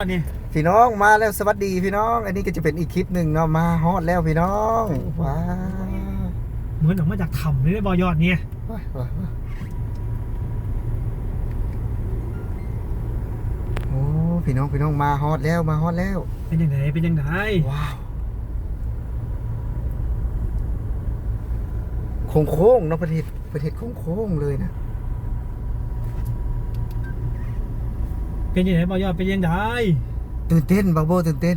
นี่พี่น้องมาแล้วสวัสดีพี่น้อง อันนี้ก็จะเป็นอีกคลิปหนึ่งเนาะมาฮอดแล้วพี่น้องว้าวเหมือนออกมาจากถ้ำเลยได้บอยอดเนี่ยว้าวว้าวว้าวโอ้พี่น้องพี่น้องมาฮอดแล้วมาฮอดแล้ว เป็นยังไงเป็นยังไงว้าวโค้งโค้งๆเนาะประเทศประเทศโค้งโค้งๆเลยนะ เป็นยังไงบอยอดเป็นยังไง ตื่นเต้นบาโบตื่นเต้น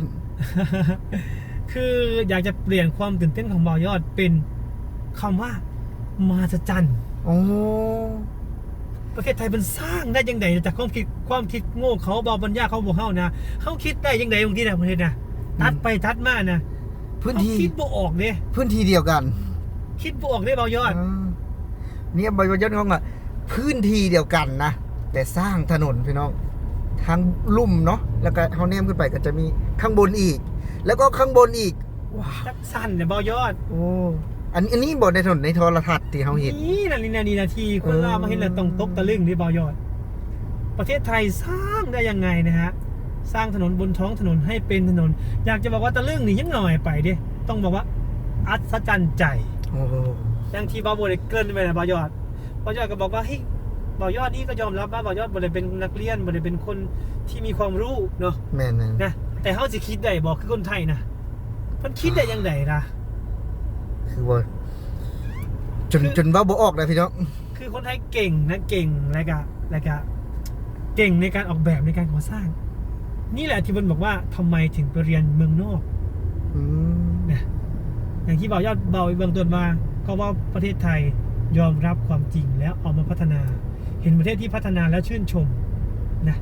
คืออยากจะเปลี่ยนความตื่นเต้นของบอยอดเป็นคำว่ามาสจันโอ้ประเทศไทยมันสร้างได้ยังไงจากความคิดความคิดโง่เขาบอปัญญาเขาบอกเฮานะเขาคิดได้ยังไงบางทีนะประเทศนะตัดไปตัดมานะพื้นเขาที่คิดบ่ออกเนี่ยพื้นที่เดียวกันคิดบ่ออกเนี่ยบอยอด อ่าเนี่ยบอยยนของอะพื้นที่เดียวกันนะแต่สร้างถนนพี่น้อง ทางลุ่มเนาะแล้วก็เขาแนมขึ้นไปก็จะมีข้างบนอีก แล้วก็ข้างบนอีกว้าวจักสั้นเนี่ยบอยอดโอ้อันอันนี้บทในถนนในโทรทัศน์ที่เขาเห็นนี่นาทีนาทีนาทีคนเออลาวมาเห็นแล้วต้องตกตะลึงที่บอยอด ประเทศไทยสร้างได้ยังไงนะฮะสร้างถนนบนท้องถนนให้เป็นถนน อยากจะบอกว่าตะลึงนี่ยังหน่อยไปดิต้องบอกว่าอัศจรรย์ใจโอ้โหอย่างที่บาวโบได้เกรินไปนะบอยอดบอยอดก็บอกว่าเฮ้ย บอยอดนี่ก็ยอมรับว่าบอยอดบ่ได้เป็นนักเรียนบ่ได้เป็นคนที่มีความรู้เนาะแม่นแม่นนะแต่เขาจะคิดได้บอกคือคนไทยนะมันคิดได้ยังไงนะคือว่าจนจนว่าบ่ออกเลยพี่น้องคือคนไทยเก่งนะเก่งแล้วก็แล้วก็เก่งในการออกแบบในการก่อสร้าง นี่แหละที่มันบอกว่าทำไมถึงไปเรียนเมืองนอกอืมนะอย่างที่บอกยอดเบาเบื้องต้นมาก็ว่าประเทศไทยยอมรับความจริงแล้วเอามาพัฒนา เห็นประเทศที่พัฒนาแล้วชื่นชมนะ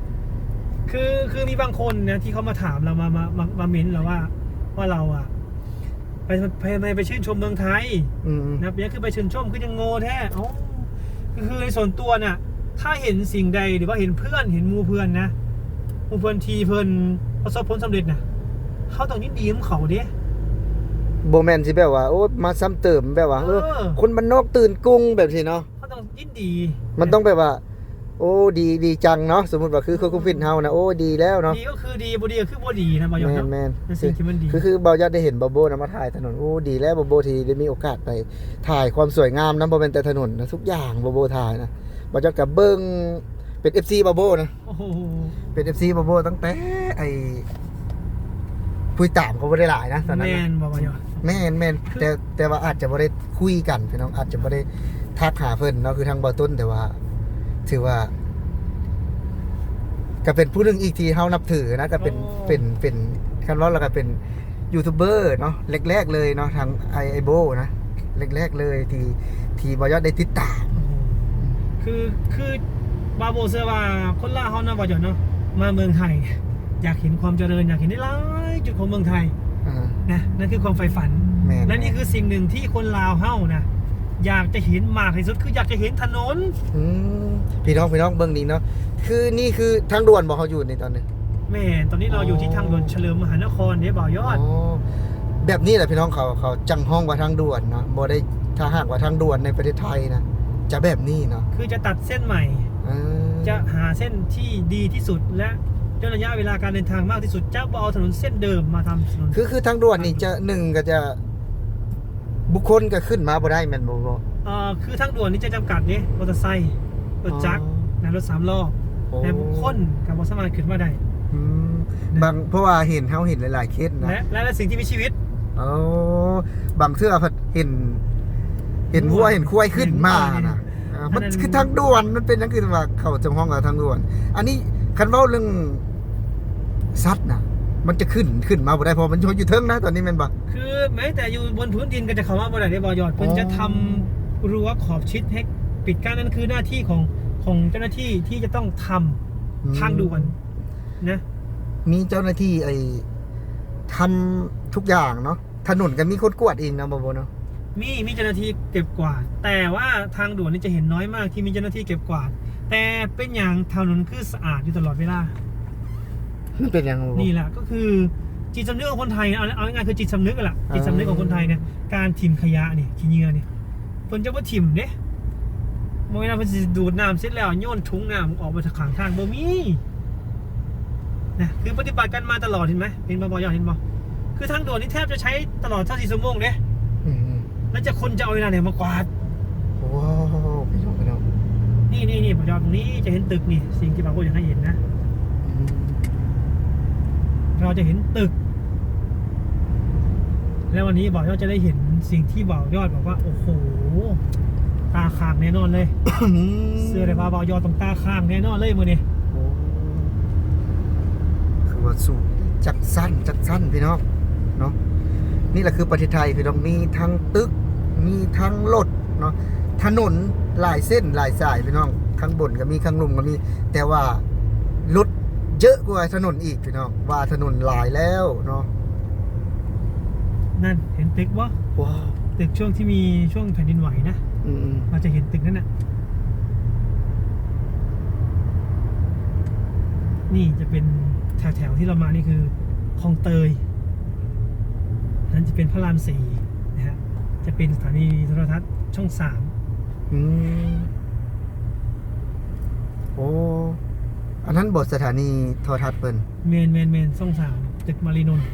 คือคือมีบางคนนะที่เขามาถามเรามามามามาเม้นเราว่าว่าเราอะไปไปไปไปชื่นชมเมืองไทยอืมนะเปียคือไปชื่นชมคือยังโง่แท้เอ้าคือในส่วนตัวน่ะ ถ้าเห็นสิ่งใดหรือว่าเห็นเพื่อนเห็นหมูเพื่อนนะหมูเพื่อนทีเพื่อนประสบผลสำเร็จนะเขาต้องยินดีของเขาเด้โบแมนสิแบบว่าโอ้มาซ้ำเติมแบบว่าเออเออคนบ้านนอกตื่นกรุงแบบนี้เนาะ เขาต้องยินดีมันต้องแบบว่า โอ้ดีดีจังเนาะสมมติว่าคือคนคุมฟินเฮานะโอ้ดีแล้วเนาะดีก็คือดีบ่ดีก็คือบ่ดีนะบอยอแมดนเนาะแมนเป็นสิ่งที่มันดีคือคือเบาญาติได้เห็นบาโบนะมาถ่ายถนนโอ้ดีแล้วบาโบทีได้มีโอกาสไปถ่ายความสวยงามนะบ่เป็นแต่ถนนนะทุกอย่างบาโบถ่ายนะบาญาติกับเบิ้งเป็น FC บาโบนะโอ้โหเป็น FC บาโบตั้งแต่ไอ้คุยตามเขาบ่ได้หลายนะตอนแมนั้นนะนบ่บอยอดแม่นแม่นแต่แต่ว่าอาจจะบ่ได้คุยกันพี่น้องอาจจะบ่ได้ ทักหาเพิ่นเนาะคือทางเบาต้นแต่ว่า ถือว่า ก็เป็นผู้หนึ่งอีกที่เฮานับถือนะก็เป็นเป็นเป็นคันว่าเราก็เป็นยูทูบเบอร์เนาะแรกๆเลยเนาะทางไอไอโบนะแรกๆเลยที่ที่บอยอดได้ติดตามโอ้โหคือคือบาโบเสื้อว่าคนลาวเขานะบอยอดเนาะมาเมืองไทย อยากเห็นความเจริญอยากเห็นได้หลายจุดของเมืองไทยอ่านะนั่นคือความใฝ่ฝัน แม่นและนี่คือสิ่งหนึ่งที่คนลาวเฮ้านะ อยากจะเห็นมากที่สุดคืออยากจะเห็นถนนอืมพี่น้องพี่น้องเบิ่งนี้เนาะคือนี่คือทางด่วนบอกเขาอยู่ในตอนนี้แม่ตอนนี้เราอยู่ที่ทางด่วนเฉลิมมหานครเนี่ยบ่าวยอดอ๋อแบบนี้แหละพี่น้องเขาเขาจังห้องว่าทางด่วนเนาะบ่ได้ถ้าหากว่าทางด่วนในประเทศไทยนะจะแบบนี้เนาะคือจะตัดเส้นใหม่อ่า จะหาเส้นที่ดีที่สุดและย่นระยะเวลาการเดินทางมากที่สุดจะบ่เอาถนนเส้นเดิมมาทำถนน คือคือทางด่วนนี่จะหนึ่งก็จะ บุคคลก็ขึ้นมาบ่ได้แม่นบ่บ่เอ่อคือทางด่วนนี่จะจำกัดเนี่ยมอเตอร์ไซค์รถจักรอ๋อนะรถสามล้อโอ้แต่บุคคลกับบ่สามารถขึ้นมาได้ อืมบางเพราะว่าเห็นเฮาเห็นหลายๆเคสนะ และและและสิ่งที่มีชีวิตอ๋อบางเทื่อเพิ่นเห็น เห็นวัวเห็นควายขึ้นมานะอ่ามันอันนั้น คือทางด่วนมันเป็นจังคือว่าเขาจังห้องกับทางด่วน อันนี้คันเว้าเรื่องสัตว์น่ะมันจะขึ้นขึ้นมาบ่ได้เพราะมันอยู่เทิงนะตอนนี้แม่นบ่คือ แม้แต่อยู่บนพื้นดินก็จะเข้ามาบ่ได้ในบ่อยอดเพิ่นอ๋อจะทำรั้วขอบชิดให้ปิดกั้นนั่นคือหน้าที่ของของเจ้าหน้าที่ที่จะต้องทำทางด่วนนะ มีเจ้าหน้าที่ไอ้ทำทุกอย่างเนาะถนนก็มีคนกวาดเองนะบ่บ่เนาะมีมีเจ้าหน้าที่เก็บกวาดแต่ว่าทางด่วนนี่จะเห็นน้อยมากที่มีเจ้าหน้าที่เก็บกวาด แต่เป็นอย่างถนนคือสะอาดอยู่ตลอดเวลา มันเป็นยังไงบ่นี่แหละก็คือ จิตสำนึกของคนไทยเอาเอาง่ายๆคือจิตสำนึกอะล่ะจิตสำนึกของคนไทยเนี่ยการถิ่มขยะเนี่ยขี้เหงื่อเนี่ยเพิ่นจะว่าถิ่มเด้บ่เวลาเพิ่นสิดูดน้ำเสร็จแล้วโยนถุงน้ำออกมาจากข้างทางบ่มีนะคือปฏิบัติกันมาตลอดเห็นไหมเห็นบ่บ่ยอดเห็นบ่คือทางด่วนนี่แทบจะใช้ตลอดทั้งสี่ชั่วโมงเนี่ยอืมแล้วจะคนจะเอาเวลาไหนมากวาดว้าวพี่น้องพี่น้องนี่นี่นี่บ่ยอดตรงนี้จะเห็นตึกนี่สิ่งที่บ่าวพูดอยากให้เห็นนะ อืมเราจะเห็นตึก แล้ววันนี้บ่าวยอดจะได้เห็นสิ่งที่บ่าวยอดบอกว่า โอ้โห ตาข้างแน่นอนเลยเสื้อเลยว่าบ่าวยอดต้องตาข้างแน่นอนเลยมือนี่โอ้คือว่าสูงจักสั้นจักสั้นพี่น้องเนาะนี่แหละคือประเทศไทยพี่น้องมีทั้งตึก มีทั้งรถเนาะถนนหลายเส้นหลายสายพี่น้องข้างบนก็มีข้างลุ่มก็มี แต่ว่ารถเยอะกว่าถนนอีกพี่น้องว่าถนนหลายแล้วเนาะ นั่นเห็นตึกวะว้าวตึกช่วงที่มีช่วงแผ่นดินไหวนะอืมเราจะเห็นตึกนั่นน่ะ นี่จะเป็นแถวๆที่เรามานี่คือคลองเตยอันนั้นจะเป็นพระรามสี่นะฮะจะเป็นสถานีโทรทัศน์ช่องสามอืมโอ้อันนั้นบทสถานีโทรทัศน์เปิ้นเมนเมนเมนช่องสามตึกมารีนนท์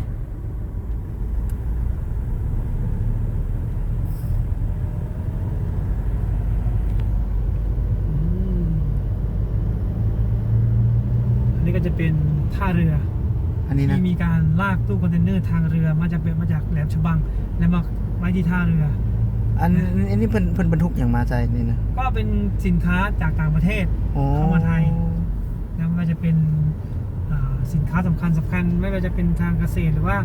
อืมอันนี้ก็จะ เป็นท่าเรืออันนี้นะที่มีการลากตู้คอนเทนเนอร์ทางเรือมาจากเป็นมาจากแหลมฉบังแล้วมาไว้ที่ท่าเรือ อันอันนี้เพิ่นเพิ่นบรรทุกอย่างมาใจนี่นะก็เป็นสินค้าจากต่างประเทศอ๋อเข้ามาไทยนะไม่ว่าจะเป็นอ่าสินค้าสำคัญสำคัญไม่ว่าจะเป็นทางเกษตรหรือว่า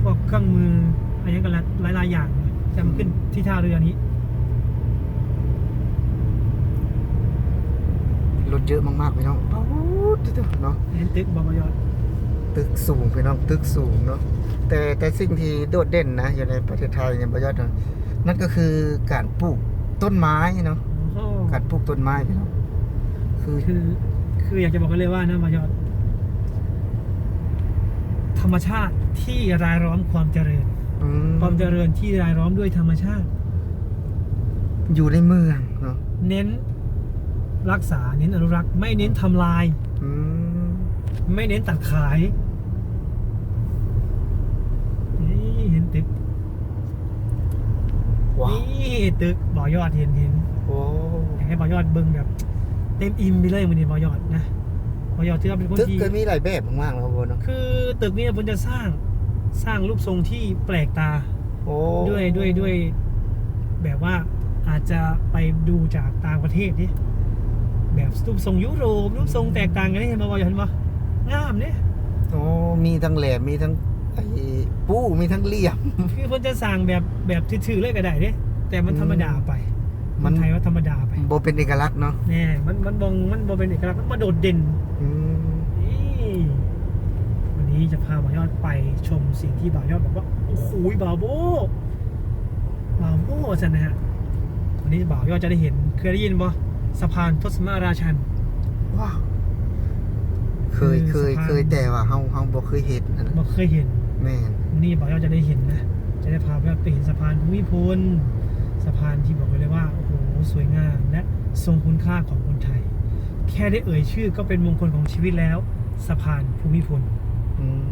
พวกเครื่องมืออะไรอย่างกันหลายๆอย่างจะมาขึ้นที่ท่าเรือนี้ รถเยอะมากๆพี่น้องป๊าดเนาะเห็นตึกบอบยอดตึกสูงพี่น้องตึกสูงเนาะแต่แต่สิ่งที่โดดเด่นนะอยู่ในประเทศไทยเนี่ยบยอดนะนั่นก็คือการปลูกต้นไม้เนาะโอ้โหการปลูกต้นไม้พี่น้องคือคือ คืออยากจะบอกกันเลยว่านะบอยอด ธรรมชาติที่รายล้อมความเจริญอืมความเจริญที่รายล้อมด้วยธรรมชาติ อยู่ในเมืองเนาะเน้น รักษาเน้นอนุรักษ์ไม่เน้นทำลาย อืมไม่เน้นตัดขายนี่เห็นตึกว้าวนี่ตึกบ่อยอดเห็นเห็นโอ้อยากให้บ่อยอดเบิ่งแบบ เต็มอิ่มไปเลยมันนี่บ่อยอดนะบ่อยอดถือว่าเป็นคนตึกที่ ก็มีหลายแบบมากๆนะครับเนาะคือตึกนี้ผมจะสร้างสร้างรูปทรงที่แปลกตาโอ้ด้วยด้วยด้วย แบบว่าอาจจะไปดูจากต่างประเทศนี่แบบ รูปทรงยุโรปรูปทรงแตกต่างกันนี่เห็นบ่บ่อยอดเห็นบ่งามเนี่ยโอ้มีทั้งแหลมมีทั้งไอ้ปู้มีทั้งเหลี่ยม คือเพิ่นจะสั่งแบบแบบถือๆเลยก็ได้เด้แต่มันธรรมดาไป มัมัน นไทยว่าธรรมดาไปโบเป็นเอกลักษณ์เนาะแน่มันมันบองมันบอเป็นเอกลักษณ์มันมาโดดเด่น อืมนี่วันนี้จะพาบ่าวยอดไปชมสิ่งที่บ่าวยอดบอกว่า โอ้โหบ่าวโบบ่าวโบสันนะฮะวันนี้บ่าวยอดจะได้เห็นเคยได้ยินบ่ สะพานทศมาราชัน ว้าวเคยคือเคยสะพาน เคยแต่ว่าเฮาเฮาบ่เคยเห็นนะบ่เคยเห็น แม่นวันนี้บ่าวยอดจะได้เห็นนะ จะได้พาไปไปเห็นสะพานภูมิพล สะพานที่บอกไว้เลยว่า โอ้โห สวยงามและทรงคุณค่าของคนไทย แค่ได้เอ่ยชื่อก็เป็นมงคลของชีวิตแล้ว สะพานภูมิพล อืม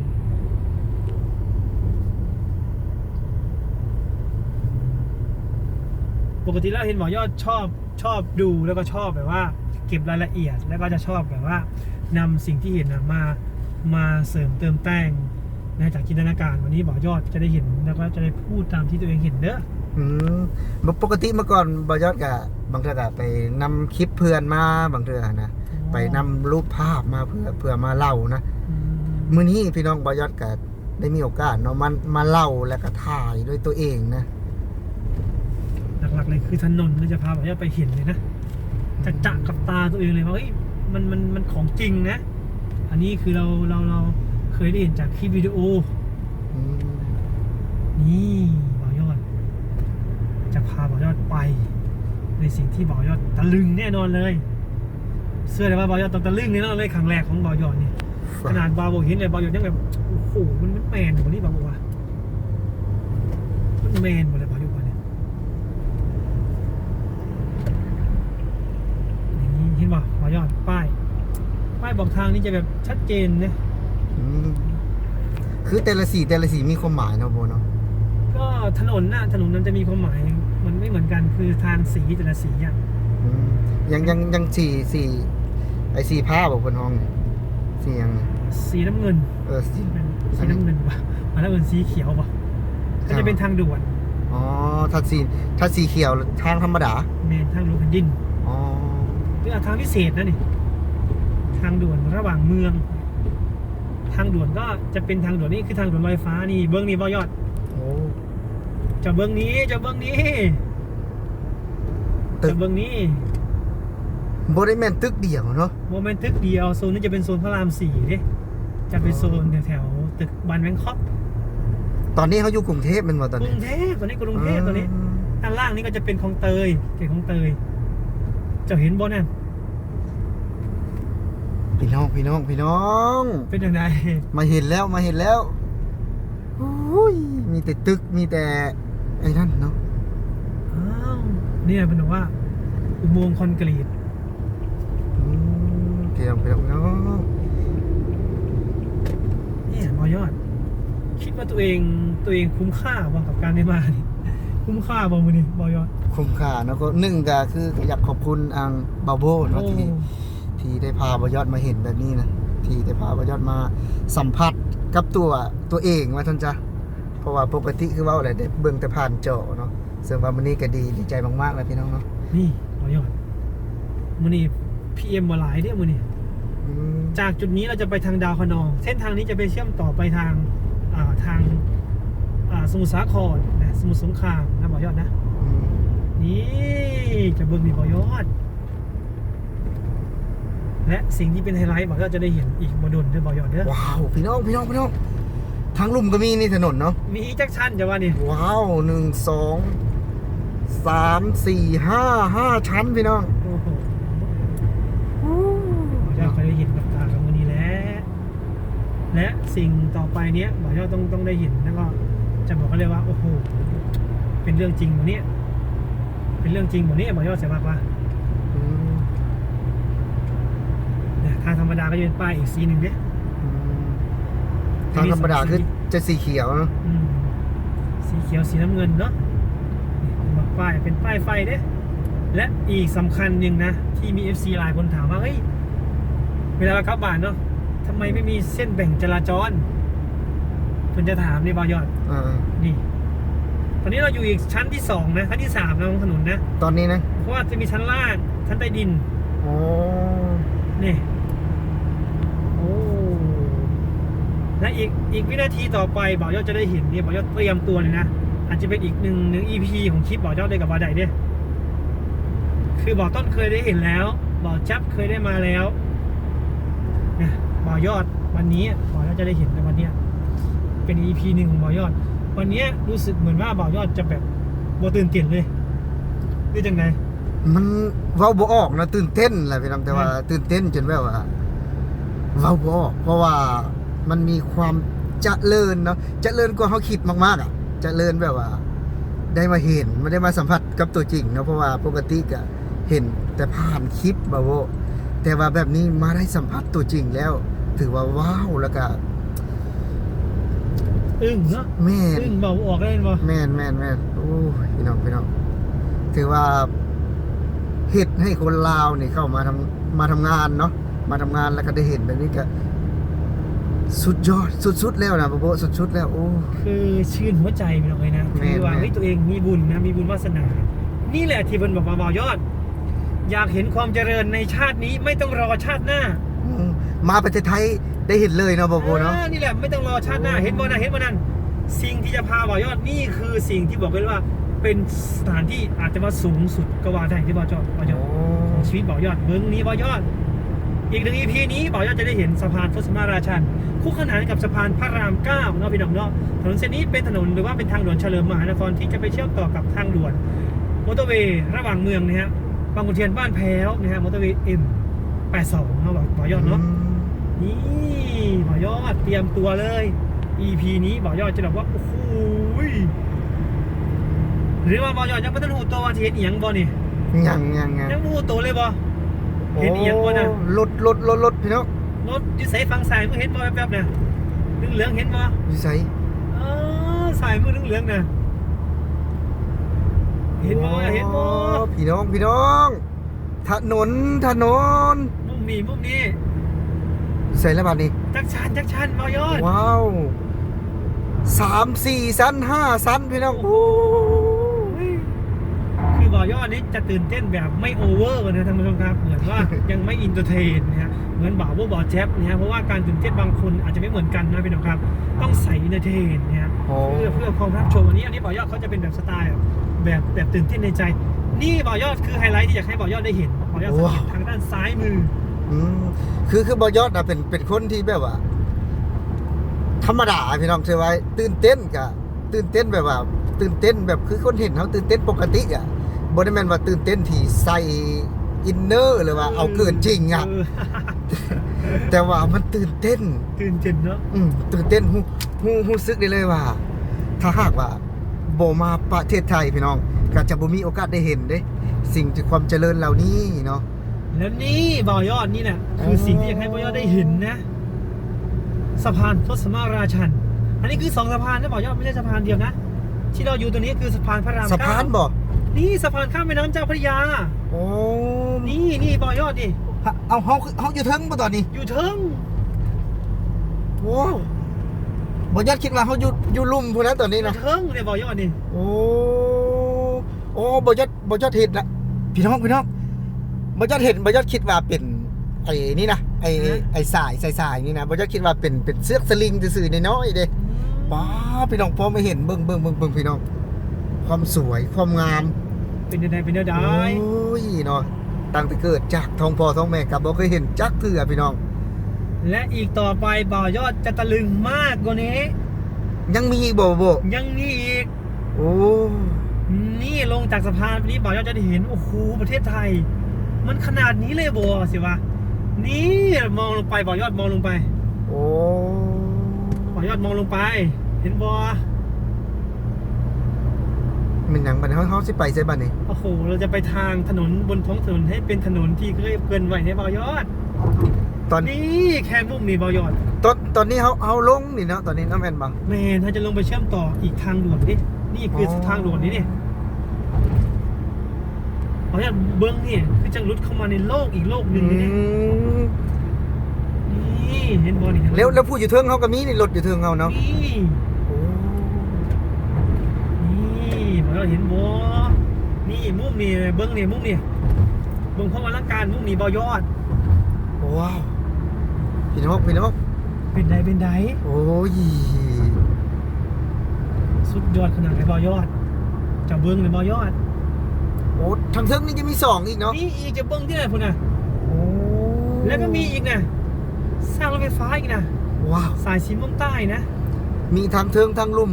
ปกติแล้วเห็นหมอยอดชอบชอบดูแล้วก็ชอบแบบว่า เก็บรายละเอียดแล้วก็จะชอบแบบว่านำสิ่งที่เห็นน่ะมามาเสริมเติมแต่งนะจากจินตนาการวันนี้หมอยอดจะได้เห็นแล้วก็จะได้พูดตามที่ตัวเองเห็นเด้ออืมบ่ปกติเมื่อก่อนบ่ยอดก็บางเทื่อก็ไปนำคลิปเพื่อนมาบางเทื่อนะไปนำรูปภาพมาเพื่อเพื่อมาเล่านะอืมมื้อนี้พี่น้องบ่ยอดก็ได้มีโอกาสเนาะมันมาเล่าแล้วก็ถ่ายด้วยตัวเองนะ หลักๆเลยคือถนนเราจะพาหมอยอดไปเห็นเลยนะจะจักกับตาตัวเองเลยว่าเฮ้ยมันมันมันของจริงนะ อันนี้คือเราเราเราเคยได้เห็นจากคลิปวิดีโออืมนี่บ่าวยอด จะพาบ่าวยอดไป ในสิ่งที่บ่าวยอดตะลึงแน่นอนเลย เสื้อเลยว่าบ่าวยอดต้องตะลึงแน่นอนเลยครั้งแรกของบ่าวยอดนี่ขนาดบ่าวบอกเห็นเลยบ่าวยอดยังแบบโอ้โหมันมันแมนกว่านี้บ่าวบอกว่ามันแมนหมดเลยบ่าวยอดว่าเนี่ยนี่เห็น บ่บ่าวยอดป้ายป้ายบอกทางนี่จะแบบชัดเจนนะอืมคือแต่ละสีแต่ละสีมีความหมายเนาะโบเนาะก็ถนนน่ะถนนนั้นจะมีความหมายมันไม่เหมือนกันคือทางสีแต่ละสีอะอืมยังยังยังสีสีไอสีผ้าบอกบนห้องเนี่ยสียังไงสีน้ำเงินเออสีเป็นสีน้ำเงินวะมาแล้วเป็นสีเขียววะก็จะเป็นทางด่วนอ๋อถ้าสีถ้าสีเขียวทางธรรมดา เมนทางหลวงแผ่นดินอ๋อ หรืออาทางพิเศษนะนี่ทางด่วนระหว่างเมือง ทางด่วนก็จะเป็นทางด่วนนี่คือทางด่วนลอยฟ้านี่เบื้องนี้บ่ยอดโอ้จะเบื้องนี้จะเบื้องนี้ตึกจะเบื้องนี้บริเวณตึกเดียวเนาะ โมเมนต์ตึกเดียวโซนนี้จะเป็นโซนพระรามสี่เด้จะเป็นโซนแถวๆตึกบานแบงคอกตอนนี้เขาอยู่กรุงเทพเป็นว่าตอนกรุนี้งเทพตอนนี้กรุงเทพตอนนี้ ด้านล่างนี่ก็จะเป็นของเตยเขตของเตยเจะเห็นบนนั่น พี่น้องพี่น้องพี่น้อง เป็นยังไงมาเห็นแล้วมาเห็นแล้วอุ้ยมีแต่ตึกมีแต่ไอ้นั่นเนาะอ้าวเนี่ยเป็นบอกว่า อุโมงค์คอนกรีตอืมพี่น้องพี่น้องพี่น้องเนี่ยมอยอด คิดว่าตัวเองตัวเองคุ้มค่าบ้างกับการได้มานี่คุ้มค่าบ้างมือนี่มอยอด คุ้มค่าเนาะก็หนึ่งก็คืออยากขอบคุณอังบาโบเนาะโอ้ที่ ที่ได้พาบยอดมาเห็นแบบนี้นะที่ได้พาบยอดมาสัมผัสกับตัวตัวเองว่าท่านจ้ะเพราะว่าปกติคือเว่าอะไรได้เบิ่งแต่ผ่านจอเนาะซึ่งว่ามันนี้ก็ดีดีใจมากๆเลยพี่น้องเนาะนี่มอยอดมือนี่พีเอ็มมาหลายเนี่ยมือนี่อืมจากจุดนี้เราจะไปทางดาวคะนอง เส้นทางนี้จะไปเชื่อมต่อไปทางอ่าทางอ่าสมุทรสาครนะสมุทรสงครามนะมอยอดนะอืมนี่จะเบิ่งมีบอยอด และสิ่งที่เป็นไฮไลท์บอกว่าจะได้เห็นอีกบดลด้วยบอยอดเด้อว้าวพี่น้องพี่น้องพี่น้องทางลุ่มก็มีนี่ถนนเนาะมีอีกจักชั้นจะว่านี่ว้าวหนึ่งสองสามสี่ห้าห้าชั้นพี่น้องโอ้โหบอยอดเคยได้เห็นกับตากับมือนี้แล้วและสิ่งต่อไปเนี้ยบอยอดต้องต้องได้เห็นแล้วก็จะบอกกันเลยว่าโอ้โหเป็นเรื่องจริงหมดเนี้ยเป็นเรื่องจริงหมดเนี้ยบอยอดเสียมากว่า อืม เนี่ย ทางธรรมดาก็จะเป็นป้ายอีกสีหนึ่งเนี้ยอืมทางธรรมดาคือจะสีเขียวเนาะอืมสีเขียวสีน้ำเงินเนาะนี่บอกป้ายเป็นป้ายไฟเด้และอีกสำคัญหนึ่งนะ ที่มี FC หลายคนถามว่าเฮ้ยเวลาเราขับบ้านเนาะทำไมไม่มีเส้นแบ่งจราจรเพิ่นจะถามในบอยอดอ่านี่ ตอนนี้เราอยู่อีกชั้นที่สองนะชั้นที่สามนะของถนนนะ ตอนนี้นะ เพราะว่าจะมีชั้นล่างชั้นใต้ดินโอ้นี่ โอ้ และอีกอีกวินาทีต่อไปบ่าวยอดจะได้เห็นเนี่ยบ่าวยอดเตรียมตัวเลยนะ อาจจะเป็นอีกหนึ่งหนึ่ง EP ของคลิปบ่าวยอดเลยกับบ่าวใดเนี่ยคือบ่าวต้นเคยได้เห็นแล้วบ่าวจับเคยได้มาแล้วนะบ่าวยอดวันนี้บ่าวยอดจะได้เห็นในวันเนี้ยเป็น EP หนึ่งของบ่าวยอด วันเนี้ยรู้สึกเหมือนว่าบ่าวยอดจะแบบบ่ตื่นเต้นเลยหรือจังไงมันเว้าบ่ออกนะตื่นเต้นแหละพี่น้องแต่ว่าอืมตื่นเต้นจนแบบว่าเว้าบ่ออกเพราะว่า มันมีความเจริญเนาะเจริญกว่าเขาคิดมากๆอะเจริญแบบว่า ได้มาเห็นไม่ได้มาสัมผัสกับตัวจริงเนาะเพราะว่าปกติก็เห็นแต่ผ่านคลิปบาโวแต่ว่าแบบนี้มาได้สัมผัสตัวจริงแล้ว ถือว่าว้าวแล้วก็อึ้งเนาะแม่นอึ้งเบาออกได้บ่แม่นแม่นแม่นโอ้ยพี่น้องพี่น้องถือว่าเฮ็ดให้คนลาวนี่เข้ามาทำมาทำงานเนาะมาทำงานแล้วก็ได้เห็นแบบนี้ก็ สุดยอดสุดๆแล้วนะบาโวสุดๆแล้วโอ้ คือชื่นหัวใจไปเลยนะแม่นคือว่าแม่น เฮ้ยตัวเองมีบุญนะมีบุญวาสนา นี่แหละที่เพิ่นบอกมาบ่าวยอด อยากเห็นความเจริญในชาตินี้ไม่ต้องรอชาติหน้าอืมมาประเทศไทยได้เห็นเลยเนาะบาโวเนาะ อ่านี่แหละไม่ต้องรอชาติหน้าโอ้ เห็นบ่นะเห็นบ่นั่นสิ่งที่จะพาบ่าวยอดนี่คือสิ่งที่บอกเลยว่า เป็นสถานที่อาจจะว่าสูงสุดก็ว่าได้ที่บ่าวยอดบ่าวยอดของชีวิตบ่าวยอดเบิ้งนี้บ่าวยอด อีกหนึ่ง EP นี้บ่าวยอดจะได้เห็นสะพานพุทธมาราชัน คู่ขนานกับสะพานพระรามเก้าเนาะพี่น้องเนาะถนนเส้นนี้เป็นถนนหรือว่าเป็นทางด่วนเฉลิมมหานครที่จะไปเชื่อมต่อกับทางด่วนมอเตอร์เวย์ระหว่างเมืองนะฮะบางขุนเทียนบ้านแพ้วนะฮะมอเตอร์เวย์ M 82เนาะบ่าวยอดเนาะนี่บ่าวยอดเตรียมตัวเลย EP นี้บ่าวยอดจะแบบว่าโอ้โหยหรือว่าบ่าวยอดยังไม่ต้องหูตัวว่าสิเห็นเอียงบ่นี่ยังยังยังยังบ่หูตัวเลยบ่ เห็นอีหยังบ่น่ะรถรถรถรถพี่น้องรถอยึดใส่ฟังสายมึงเห็นบ่แป๊บๆเนี่ยเหลืองๆเห็นบ่อยู่ไสเออสายมือเหลืองๆน่ะเห็นบ่เห็นบ่พี่น้องพี่น้องถนนถนนมุมนี้มุมนี้ใส่แล้วบัดนี้จักชันจักชันบ่ยอดว้าวสามสี่ชั้นห้าชั้นพี่น้องโอ้ คือบ่อยอดนี้จะตื่นเต้นแบบไม่โอเวอร์นะท่านผู้ชมครับ เหมือนว่ายังไม่อินเตอร์เทนนะฮะเหมือนบ่าวบ่าวแจ๊บนะฮะเพราะว่าการตื่นเต้นบางคนอาจจะไม่เหมือนกันนะพี่น้องครับ ต้องใส่อินเตอร์เทนนะฮะโหเพื่อเพื่อความรับชมอันนี้อันนี้บ่อยอดเขาจะเป็นแบบสไตล์แบบแบบตื่นเต้นในใจ นี่บ่อยอดคือไฮไลท์ที่อยากให้บ่อยอดได้เห็นบ่อยอดสังเกตทางด้านซ้ายมืออืมคือคือบอยอดอะเป็นเป็นคนที่แบบว่า ธรรมดาพี่น้องเชื่อไว้ตื่นเต้นกะตื่นเต้นแบบว่าตื่นเต้นแบบคือคนเห็นเขาตื่นเต้นปกติอะ บได้แมนว่าตื่นเต้นที่ใส่อินเนอร์หรือว่าเอาเกินจริงอะเแต่ว่ามันตื่นเต้น ตื่นเต้นเนาะอืมตื่นเต้นฮู้ฮู้ฮู้ซึกได้เลยว่า ถ้าหากว่าโบมาประเทศไทยพี่น้องก็จะบ่มีโอกาสได้เห็นเด้ สิ่งที่ความเจริญเหล่านี้เนาะแล้วนี่บ่อยอดนี่แหละคือโอ้สิ่งที่อยากให้บ่อยอดได้เห็นนะสะพานทศมาราชัน อันนี้คือสองสะพานนะบ่อยอดไม่ใช่สะพานเดียวนะ ที่เราอยู่ตัวนี้คือสะพานพระรามสะพานเก้บ่ นี่สะพานข้ามแม่น้ำเจ้าพระยา โอ้นี่นี่บ่อยอดดิฮะเอาเฮาเฮาอยู่เทิงบ่ตอนนี้อยู่เทิงโอ้บ่ยัดคิดว่าเฮาอยู่อยู่ลุ่มพุ่นนะตอนนี้อยู่นะเทิงเนี่ยบ่อยอดนี่โอ้โอ้บ่ยัดบ่ยัดเห็นละพี่น้องพี่น้องบ่ยัดเห็นบ่ยัดคิดว่าเป็นไอ้นี่นะไอ้ไอ้สายสายสายนี่นะบ่ยัดคิดว่าเป็นเป็นเสือกสลิงซื่อๆน้อยๆเด้ป้าพี่น้องพอไม่เห็นเบิ่งเบิ่งเบิ่งเบิ่งพี่น้องความสวยความงาม เป็นยังไงเป็นยังไงโอ้ยเนาะตั้งแต่เกิดจากท้องพ่อท้องแม่กับบ่เคยเห็นจักเทื่อพี่น้อง และอีกต่อไปบ่อยอดจะตะลึงมากกว่านี้ ยังมีอีกบ่บ่ยังมีอีก โอ้นี่ลงจากสะพานนี้บ่อยอดจะได้เห็นโอ้โหประเทศไทย มันขนาดนี้เลยบัวสิวะนี่มองลงไปบ่อยอดมองลงไป โอ้บ่อยอดมองลงไป เห็นบัว มันหยังบัดนี้เฮาเฮาสิไปไสบัดนี้โอ้โห เราจะไปทางถนนบนท้องถนนให้เป็นถนนที่เคยเกินไว้ในบ่อยอด ตอนนี่แค่มุมนี่บ่อยอด ตอนตอนนี้เฮาเฮาลงนี่เนาะตอนนี้เนาะแม่นบ่แมนถ้าจะลงไปเชื่อมต่ออีกทางด่วนนี่นี่คือออ ทางด่วนนี่นี่บ่อยอดเบิ้งนี่คือจังรุดเข้ามาในโลกอีกโลกหนึ่งนี่อืมนี่เห็นบ่นี่แล้วแล้วผู้อยู่เทิงเฮาก็มีนี่รถอยู่เทิงเฮาเนาะนี่ โอ้ นี่บ่อยอด เห็นบ่นี่มุมนี่เบิ้งนี่มุมนี่เบิ้งความอลังการมุมนี่บ่อยอดว้าวพี่น้องพี่น้องเป็นใดเป็นใดโอ้ยสุดยอดขนาดไหนบ่อยอดจะเบิ้งเลยบ่อยอดโอ้ทางเทิงนี่จะมีสองอีกเนาะนี่อีกจะเบิ้งที่ไหนพุ่นน่ะโอ้แล้วก็มีอีกนะสร้างรถไฟฟ้าอีกนะว้าวสายสีม่วงใต้นะมีทางเทิงทางลุ่ม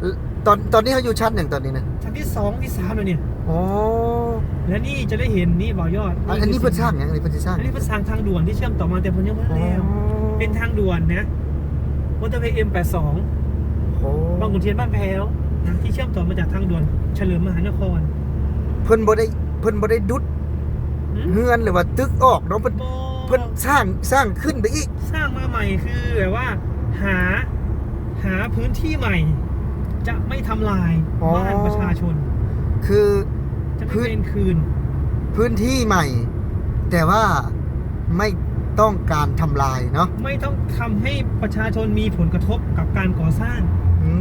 เอ่อ ตอนตอนนี้เขาอยู่ชั้นอย่างตอนนี้นะชั้นที่สองที่สามเลยเนี่ยอ๋อและนี่จะได้เห็นนี่บ่อยอดอันอันนี้เพิ่นสร้างอย่างอันนี้เพิ่นสิสร้างอันนี้เป็นทางทางด่วนที่เชื่อมต่อมาแต่เพิ่นยังไม่อ๋อแล้วเป็นทางด่วนนะมอเตอร์เวย์ M82 โอ้บางขุนเทียนบ้านแพ้วนะที่เชื่อมต่อมาจากทางด่วนเฉลิมมหานคร เพิ่นบ่ได้เพิ่นบ่ได้ดุดหืมเฮือนหรือว่าตึกออกเนาะเพิ่นบ่เพิ่นสร้างสร้างขึ้นไปอีก สร้างมาใหม่คือแบบว่า หาหาพื้นที่ใหม่ จะไม่ทำลายอ๋อบ้านประชาชน คือจะไม่พื้นเป็นคืน พื้นที่ใหม่ แต่ว่าไม่ต้องการทำลายเนาะไม่ต้องทำให้ประชาชนมีผลกระทบกับการก่อสร้างอื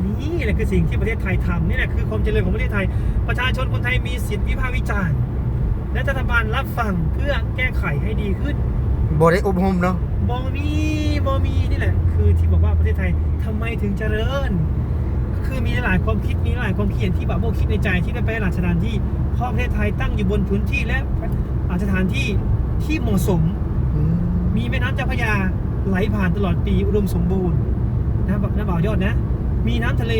มนี่แหละคือสิ่งที่ประเทศไทยทำนี่แหละคือความเจริญของประเทศไทย ประชาชนคนไทยมีสิทธิวิพากษ์วิจารณ์และรัฐบาลรับฟังเพื่อแก้ไขให้ดีขึ้นบ่ได้อบรมเนาะบอมีบอมีนี่แหละ คือที่บอกว่าประเทศไทยทำไมถึงเจริญ คือมีหลายความคิดมีหลายความคิดเห็นที่แบบโบคิดในใจที่ได้ไปหลายสถานที่เพราะประเทศไทยตั้งอยู่บนพื้นที่และสถานที่ที่เหมาะสมอืมมีแม่น้ำเจ้าพระยาไหลผ่านตลอดปีอุดมสมบูรณ์นะแบบน้ำบ่าวยอดนะ มีน้ำทะเล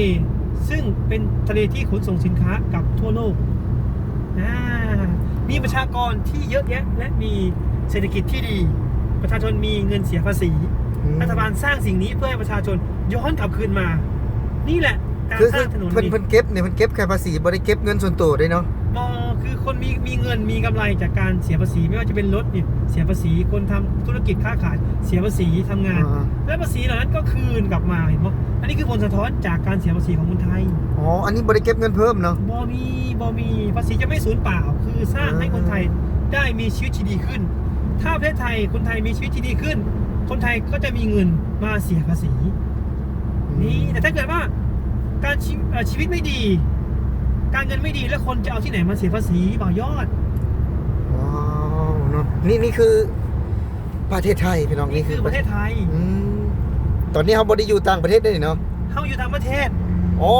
ซึ่งเป็นทะเลที่ขนส่งสินค้ากับทั่วโลกอ่ามีประชากรที่เยอะแยะ และมีเศรษฐกิจที่ดี ประชาชนมีเงินเสียภาษีอืมรัฐบาลสร้างสิ่งนี้เพื่อให้ประชาชนย้อนกลับคืนมา นี่แหละการคือสคืร้าองถนนเพิ่นนี้เพิ่นเก็บเนี่ยเพิ่นเก็บแค่ภาษีบ่ได้เก็บเงินส่วนตัวด้วยเนาะบอคือคนมีมีเงินมีกำไรจากการเสียภาษีไม่ว่าจะเป็นรถเนี่ยเสียภาษีคนทำธุรกิจค้าขายเสียภาษีทำงาน อ่าและภาษีเหล่านั้นก็คืนกลับมาเห็นไหมอันนี้คือผลสะท้อนจากการเสียภาษีของคนไทย อ๋ออันนี้บริเก็บเงินเพิ่มเนาะบอมีบอมีภาษีจะไม่สูญเปล่า คือสร้างให้คนไทยได้มีชีวิตที่ดีขึ้น ถ้าประเทศไทยคนไทยมีชีวิตที่ดีขึ้น คนไทยก็จะมีเงินมาเสียภาษี นี่แต่ถ้าเกิดว่าการชีเอ่อชีวิตไม่ดี การเงินไม่ดีแล้วคนจะเอาที่ไหนมาเสียภาษีบ่ายอดว้าวเนาะนี่นี่คือประเทศไทยพี่น้องนี่นี่คือประเทศไทยอืมตอนนี้เขาบไดิอยู่ต่างประเทศได้เนาะเขาอยู่ต่างประเทศอ๋อ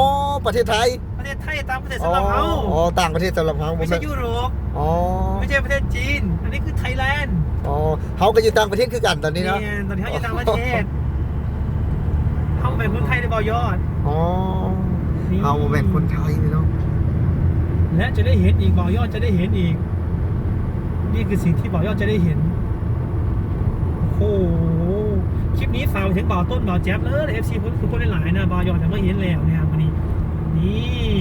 ประเทศไทย ประเทศไทยต่างประเทศอ๋อสำหรับเขาอ๋อต่างประเทศสำหรับเขาไม่ใช่ยุโรปอ๋อไม่ใช่ประเทศจีน อันนี้คือไทยแลนด์อ๋อเขาก็อยู่ต่างประเทศคือกันตอนนี้เนาะตอนนี้เขาอยู่ต่างประเทศ เขาเป็นคนไทยในบ่อยอด อ๋อนี่เขาเป็นคนไทยพี่น้องและจะได้เห็นอีกบ่อยอดจะได้เห็นอีก นี่คือสิ่งที่บ่อยอดจะได้เห็นโอ้โหคลิปนี้ฝากไปถึงบ่าวต้นบ่าวแจ๊บเลยเอฟซีคุณคุณคนหลายๆนะบ่อยอดจะไม่เห็นแล้วเนี่ยวันนี้นี่